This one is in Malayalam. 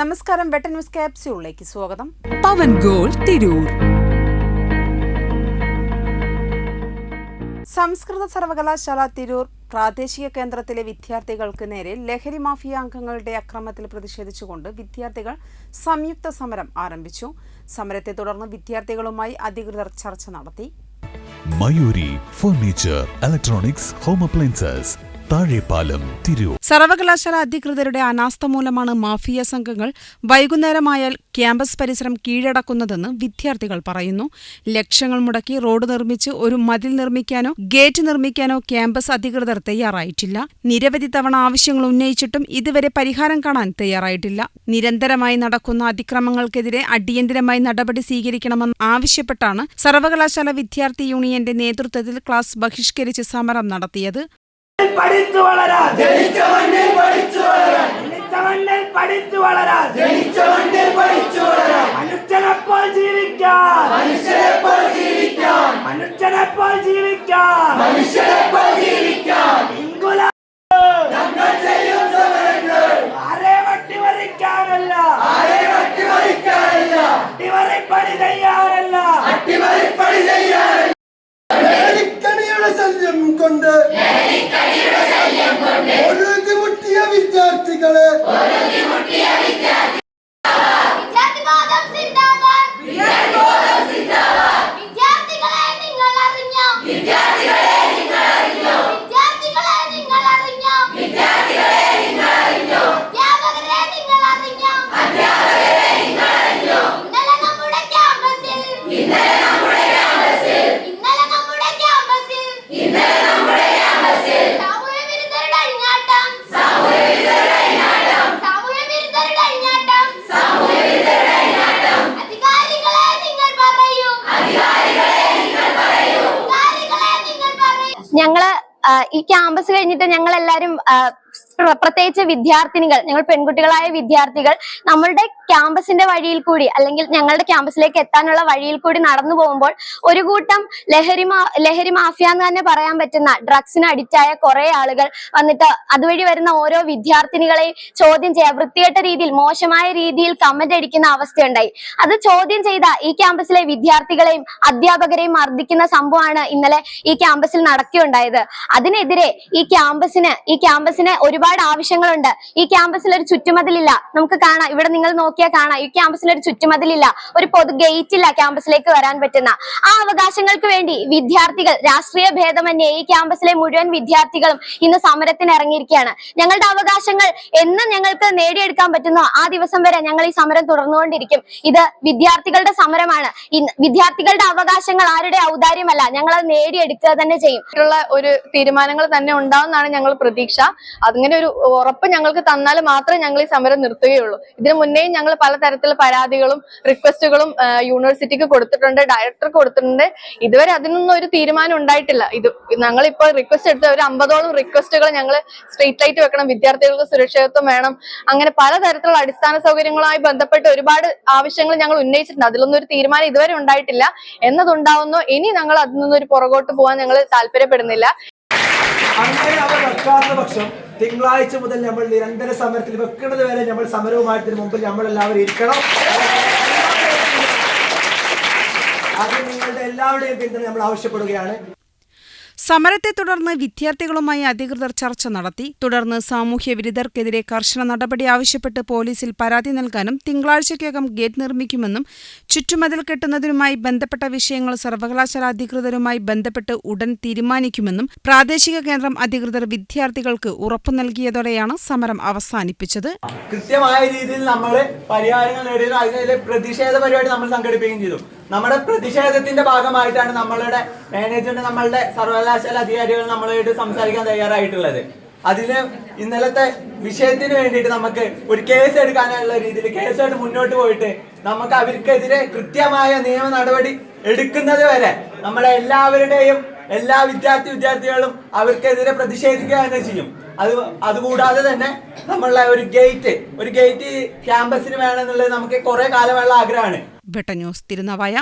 നമസ്കാരം. വെട്ടൻ ന്യൂസ് ക്യാപ്സ്യൂളിലേക്ക് സ്വാഗതം. പവൻ ഗോൾ തിരൂർ. സംസ്കൃത സർവകലാശാല തിരൂർ പ്രാദേശിക കേന്ദ്രത്തിലെ വിദ്യാർത്ഥികൾക്ക് നേരെ ലഹരി മാഫിയ അംഗങ്ങളുടെ അക്രമത്തിൽ പ്രതിഷേധിച്ചുകൊണ്ട് വിദ്യാർത്ഥികൾ സംയുക്ത സമരം ആരംഭിച്ചു. സമരത്തെ തുടർന്ന് വിദ്യാർത്ഥികളുമായി അധികൃതർ ചർച്ച നടത്തി. Mayuri furniture electronics home appliances Thazhepalam Tirur. സർവകലാശാല അധികൃതരുടെ അനാസ്ഥ മൂലമാണ് മാഫിയ സംഘങ്ങൾ വൈകുന്നേരമായാൽ ക്യാമ്പസ് പരിസരം കീഴടക്കുന്നതെന്ന് വിദ്യാർത്ഥികൾ പറയുന്നു. ലക്ഷങ്ങൾ മുടക്കി റോഡ് നിർമ്മിച്ച് ഒരു മതിൽ നിർമ്മിക്കാനോ ഗേറ്റ് നിർമ്മിക്കാനോ ക്യാമ്പസ് അധികൃതർ തയ്യാറായിട്ടില്ല. നിരവധി തവണ ആവശ്യങ്ങൾ ഉന്നയിച്ചിട്ടും ഇതുവരെ പരിഹാരം കാണാൻ തയ്യാറായിട്ടില്ല. നിരന്തരമായി നടക്കുന്ന അതിക്രമങ്ങൾക്കെതിരെ അടിയന്തരമായി നടപടി സ്വീകരിക്കണമെന്ന് ആവശ്യപ്പെട്ടാണ് സർവകലാശാല വിദ്യാർത്ഥി യൂണിയന്റെ നേതൃത്വത്തിൽ ക്ലാസ് ബഹിഷ്കരിച്ച് സമരം നടത്തിയത്. പഠിച്ചു വളരാൻ. ജനിച്ച മണ്ണിൽ പഠിച്ചു വളരാൻ. ജനിച്ച മണ്ണിൽ പഠിച്ചു വളരാൻ. ജനിച്ച മണ്ണിൽ പഠിച്ചു വളരാൻ. മനുഷ്യനെപ്പോൾ ജീവിക്കാൻ മനുഷ്യനെപ്പോൾ ജീവിക്കാൻ മനുഷ്യനെപ്പോൾ ജീവിക്കാൻ മനുഷ്യനെപ്പോൾ ഞങ്ങൾ ഈ ക്യാമ്പസ് കഴിഞ്ഞിട്ട് ഞങ്ങൾ എല്ലാരും പ്രത്യേകിച്ച് വിദ്യാർത്ഥിനികൾ ഞങ്ങൾ പെൺകുട്ടികളായ വിദ്യാർത്ഥികൾ നമ്മളുടെ ക്യാമ്പസിന്റെ വഴിയിൽ കൂടി അല്ലെങ്കിൽ ഞങ്ങളുടെ ക്യാമ്പസിലേക്ക് എത്താനുള്ള വഴിയിൽ കൂടി നടന്നു പോകുമ്പോൾ ഒരു കൂട്ടം ലഹരി ലഹരി മാഫിയ എന്ന് തന്നെ പറയാൻ പറ്റുന്ന ഡ്രഗ്സിന് അഡിക്റ്റ് ആയ കുറെ ആളുകൾ വന്നിട്ട് അതുവഴി വരുന്ന ഓരോ വിദ്യാർത്ഥിനികളെയും ചോദ്യം ചെയ്യുക വൃത്തികെട്ട രീതിയിൽ മോശമായ രീതിയിൽ കമന്റ് അടിക്കുന്ന അവസ്ഥയുണ്ടായി. അത് ചോദ്യം ചെയ്ത ഈ ക്യാമ്പസിലെ വിദ്യാർത്ഥികളെയും അധ്യാപകരെയും മർദ്ദിക്കുന്ന സംഭവമാണ് ഇന്നലെ ഈ ക്യാമ്പസിൽ നടക്കുകയുണ്ടായത്. അതിനെതിരെ ഈ ക്യാമ്പസിന് ഈ ക്യാമ്പസിന് ഒരുപാട് ആവശ്യങ്ങളുണ്ട്. ഈ ക്യാമ്പസിൽ ഒരു ചുറ്റുമതിലില്ല. നമുക്ക് കാണാം. ഇവിടെ നിങ്ങൾ നോക്കിയാൽ കാണാം. ഈ ക്യാമ്പസിൽ ഒരു ചുറ്റുമതിലില്ല. ഒരു പൊതു ഗേറ്റ് ഇല്ല ക്യാമ്പസിലേക്ക് വരാൻ പറ്റുന്ന. ആ അവകാശങ്ങൾക്ക് വേണ്ടി വിദ്യാർത്ഥികൾ രാഷ്ട്രീയ ഭേദമന്യേ ഈ ക്യാമ്പസിലെ മുഴുവൻ വിദ്യാർത്ഥികളും ഇന്ന് സമരത്തിന് ഇറങ്ങിയിരിക്കുകയാണ്. ഞങ്ങളുടെ അവകാശങ്ങൾ എന്ന് ഞങ്ങൾക്ക് നേടിയെടുക്കാൻ പറ്റുന്നോ? ആ ദിവസം വരെ ഞങ്ങൾ ഈ സമരം തുടർന്നുകൊണ്ടിരിക്കും. ഇത് വിദ്യാർത്ഥികളുടെ സമരമാണ്. വിദ്യാർത്ഥികളുടെ അവകാശങ്ങൾ ആരുടെ ഔദാര്യമല്ല. ഞങ്ങൾ അത് നേടിയെടുക്കുക തന്നെ ചെയ്യും. ഒരു തീരുമാനങ്ങൾ തന്നെ ഉണ്ടാവുന്നതാണ് ഞങ്ങൾ പ്രതീക്ഷ. അങ്ങനെ ഒരു ഉറപ്പ് ഞങ്ങൾക്ക് തന്നാൽ മാത്രമേ ഞങ്ങൾ ഈ സമരം നിർത്തുകയുള്ളൂ. ഇതിനു മുന്നേയും ഞങ്ങൾ പലതരത്തിലുള്ള പരാതികളും റിക്വസ്റ്റുകളും യൂണിവേഴ്സിറ്റിക്ക് കൊടുത്തിട്ടുണ്ട് ഡയറക്ടർക്ക് കൊടുത്തിട്ടുണ്ട്. ഇതുവരെ അതിനൊന്നും ഒരു തീരുമാനം ഉണ്ടായിട്ടില്ല. ഇത് ഞങ്ങളിപ്പോൾ റിക്വസ്റ്റ് എടുത്ത ഒരു അമ്പതോളം റിക്വസ്റ്റുകൾ ഞങ്ങൾ സ്ട്രീറ്റ് ലൈറ്റ് വെക്കണം വിദ്യാർത്ഥികൾക്ക് സുരക്ഷിതത്വം വേണം. അങ്ങനെ പലതരത്തിലുള്ള അടിസ്ഥാന സൗകര്യങ്ങളുമായി ബന്ധപ്പെട്ട് ഒരുപാട് ആവശ്യങ്ങൾ ഞങ്ങൾ ഉന്നയിച്ചിട്ടുണ്ട്. അതിലൊന്നും ഒരു തീരുമാനം ഇതുവരെ ഉണ്ടായിട്ടില്ല. എന്നതുണ്ടാവുന്നു? ഇനി ഞങ്ങൾ അതിൽ നിന്നൊരു പുറകോട്ട് പോകാൻ ഞങ്ങൾ താല്പര്യപ്പെടുന്നില്ല. അങ്ങനെ അവർ പക്ഷം തിങ്കളാഴ്ച മുതൽ നമ്മൾ നിരന്തര സമരത്തിൽ വെക്കുന്നത് വരെ നമ്മൾ സമരവുമായിട്ടതിന് മുമ്പിൽ നമ്മൾ എല്ലാവരും ഇരിക്കണം. അത് നിങ്ങളുടെ എല്ലാവരുടെയും പിന്തുണ നമ്മൾ ആവശ്യപ്പെടുകയാണ്. സമരത്തെ തുടർന്ന് വിദ്യാർത്ഥികളുമായി അധികൃതർ ചർച്ച നടത്തി. തുടർന്ന് സാമൂഹ്യ വിരുദ്ധർക്കെതിരെ കർശന നടപടി ആവശ്യപ്പെട്ട് പോലീസിൽ പരാതി നൽകാനും തിങ്കളാഴ്ചയ്ക്കകം ഗേറ്റ് നിർമ്മിക്കുമെന്നും ചുറ്റുമതിൽ കെട്ടുന്നതിനുമായി ബന്ധപ്പെട്ട വിഷയങ്ങൾ സർവകലാശാല അധികൃതരുമായി ബന്ധപ്പെട്ട് ഉടൻ തീരുമാനിക്കുമെന്നും പ്രാദേശിക കേന്ദ്രം അധികൃതർ വിദ്യാർത്ഥികൾക്ക് ഉറപ്പു നൽകിയതോടെയാണ് സമരം അവസാനിപ്പിച്ചത്. കൃത്യമായ രീതിയിൽ നമ്മൾ പരിഹാരങ്ങൾ നേടിയത് അതിനെതിരെ പ്രതിഷേധ പരിപാടി നമ്മൾ സംഘടിപ്പിക്കുകയും ചെയ്തു. നമ്മുടെ പ്രതിഷേധത്തിന്റെ ഭാഗമായിട്ടാണ് നമ്മളുടെ മാനേജ്മെന്റ് നമ്മളുടെ സർവകലാശാല അധികാരികൾ നമ്മളായിട്ട് സംസാരിക്കാൻ തയ്യാറായിട്ടുള്ളത്. അതിന് ഇന്നലത്തെ വിഷയത്തിന് വേണ്ടിയിട്ട് നമുക്ക് ഒരു കേസ് എടുക്കാനുള്ള രീതിയിൽ കേസായിട്ട് മുന്നോട്ട് പോയിട്ട് നമുക്ക് അവർക്കെതിരെ കൃത്യമായ നിയമ നടപടി എടുക്കുന്നത് വരെ നമ്മളെ എല്ലാവരുടെയും എല്ലാ വിദ്യാർത്ഥി വിദ്യാർത്ഥികളും അവർക്കെതിരെ പ്രതിഷേധിക്കുക തന്നെ ചെയ്യും. അത് അതുകൂടാതെ തന്നെ നമ്മളുടെ ഒരു ഗേറ്റ് ഒരു ഗേറ്റ് ക്യാമ്പസിന് വേണമെന്നുള്ളത് നമുക്ക് കുറെ കാലമുള്ള ആഗ്രഹമാണ്. ന്യൂസ് തിരുനവായ.